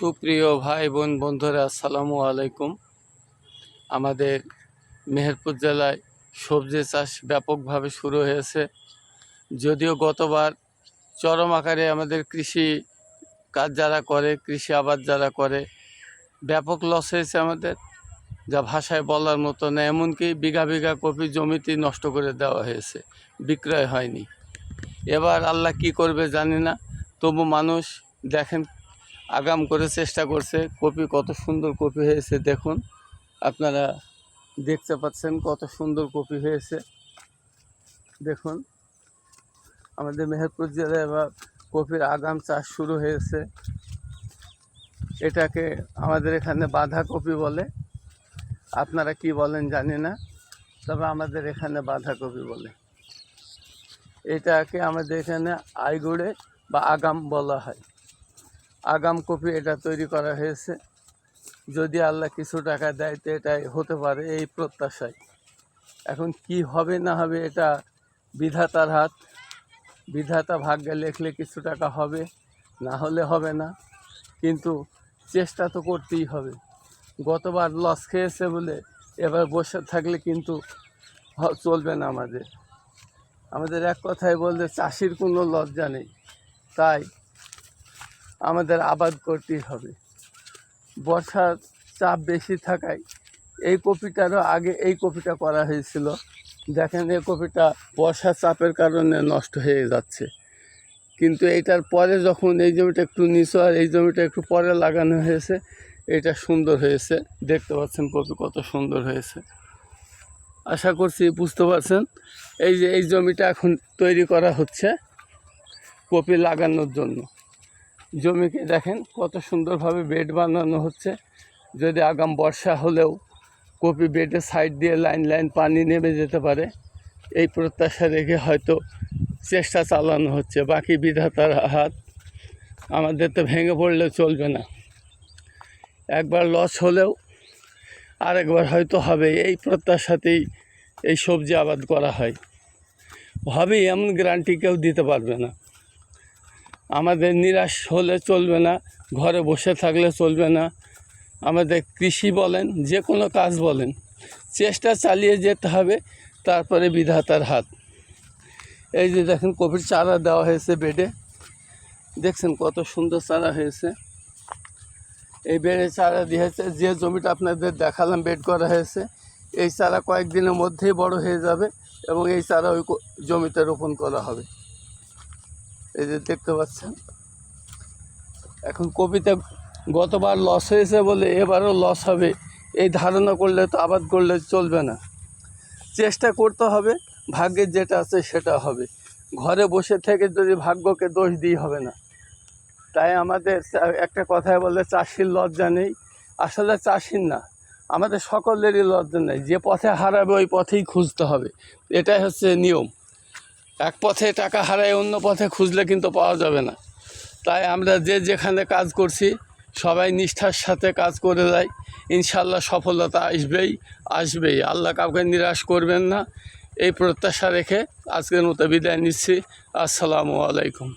সুপ্রিয় ভাই বোন বন্ধুরা, আসসালামু আলাইকুম। আমাদের মেহেরপুর জেলায় সবজি চাষ ব্যাপকভাবে শুরু হয়েছে। যদিও গতবার চরম আকারে আমাদের কৃষি কাজ যারা করে, কৃষি আবাদ যারা করে, ব্যাপক লস হয়েছে আমাদের, যা ভাষায় বলার মতো না। এমনকি বিঘা বিঘা কপি জমিতেই নষ্ট করে দেওয়া হয়েছে, বিক্রয় হয়নি। এবার আল্লাহ কি করবে জানি না, তবু মানুষ দেখেন আগাম করে চেষ্টা করছে। কপি কত সুন্দর কপি হয়েছে, দেখুন। আপনারা দেখতে পাচ্ছেন কত সুন্দর কপি হয়েছে। দেখুন, আমাদের মেহেরপুর জেলায় এবার কপির আগাম চাষ শুরু হয়েছে। এটাকে আমাদের এখানে বাঁধাকপি বলে। আপনারা কি বলেন জানি না, তবে আমাদের এখানে বাঁধাকপি বলে। এটাকে আমাদের এখানে আইগুড়ে বা আগাম বলা হয়। আগাম কপি এটা তৈরি করা হয়েছে। যদি আল্লাহ কিছু টাকা দেয় তো এটাই হতে পারে এই প্রত্যাশায়। এখন কি হবে না হবে এটা বিধাতার হাত। বিধাতা ভাগ্যে লেখলে কিছু টাকা হবে, না হলে হবে না। কিন্তু চেষ্টা তো করতেই হবে। গতবার লস খেয়েছে বলে এবার বসে থাকলে কিন্তু চলবে না আমাদের। আমাদের এক কথায় বলতে চাষির কোনো লজ্জা নেই। তাই আমাদের আবাদ করতেই হবে। বর্ষার চাপ বেশি থাকায় এই কপিটারও আগে এই কপিটা করা হয়েছিল। দেখেন এই কপিটা বর্ষার চাপের কারণে নষ্ট হয়ে যাচ্ছে। কিন্তু এইটার পরে যখন এই জমিটা একটু নিচু আর এই জমিটা একটু পরে লাগানো হয়েছে, এটা সুন্দর হয়েছে। দেখতে পাচ্ছেন কপি কত সুন্দর হয়েছে। আশা করছি বুঝতে পারছেন। এই যে এই জমিটা এখন তৈরি করা হচ্ছে কপি লাগানোর জন্য। জমিকে দেখেন কত সুন্দরভাবে বেড বানানো হচ্ছে। যদি আগাম বর্ষা হলেও কপি বেডের সাইড দিয়ে লাইন লাইন পানি নেমে যেতে পারে। এই প্রত্যাশা রেখে হয়তো চেষ্টা চালানো হচ্ছে। বাকি বিধাতার হাত আমাদের তো ভেঙে পড়লে চলবে না। একবার লস হলেও আরেকবার হয়তো হবে। এই প্রত্যাশাতেই এই সবজি আবাদ করা হয়। হবে এমন গ্যারান্টি কেউ দিতে পারবে না। আমাদের নিরাশ হলে চলবে না, ঘরে বসে থাকলে চলবে না। আমাদের কৃষি বলেন, যে কোনো কাজ বলেন, চেষ্টা চালিয়ে যেতে হবে, তারপরে বিধাতার হাত। এই যে দেখেন কপির চারা দেওয়া হয়েছে বেডে। দেখছেন কত সুন্দর চারা হয়েছে। এই বেডে চারা দিয়েছে, যে জমিটা আপনাদের দেখালাম, বেড করা হয়েছে, এই চারা কয়েকদিনের মধ্যেই বড় হয়ে যাবে এবং এই চারা ওই জমিতে রোপণ করা হবে। এই যে দেখতে পাচ্ছেন। এখন কপিতে গতবার লস হয়েছে বলে এবারও লস হবে। এই ধারণা করলে তো আবাদ করলে চলবে না। চেষ্টা করতে হবে, ভাগ্যের যেটা আছে সেটা হবে। ঘরে বসে থেকে যদি ভাগ্যকে দোষ দিই হবে না। তাই আমাদের একটা কথায় বলে, চাষির লজ্জা নেই। আসলে চাষির না, আমাদের সকলেরই লজ্জা নেই। যে পথে হারাবে ওই পথেই খুঁজতে হবে। এটাই হচ্ছে নিয়ম। এক পথে টাকা হারায় অন্য পথে খুঁজলে কিন্তু পাওয়া যাবে না। তাই আমরা যে যেখানে কাজ করছি, সবাই নিষ্ঠার সাথে কাজ করে যাই। ইনশাল্লাহ সফলতা আসবেই আসবেই। আল্লাহ কাউকে নিরাশ করবেন না। এই প্রত্যাশা রেখে আজকের মতো বিদায় নিচ্ছি। আসসালামু আলাইকুম।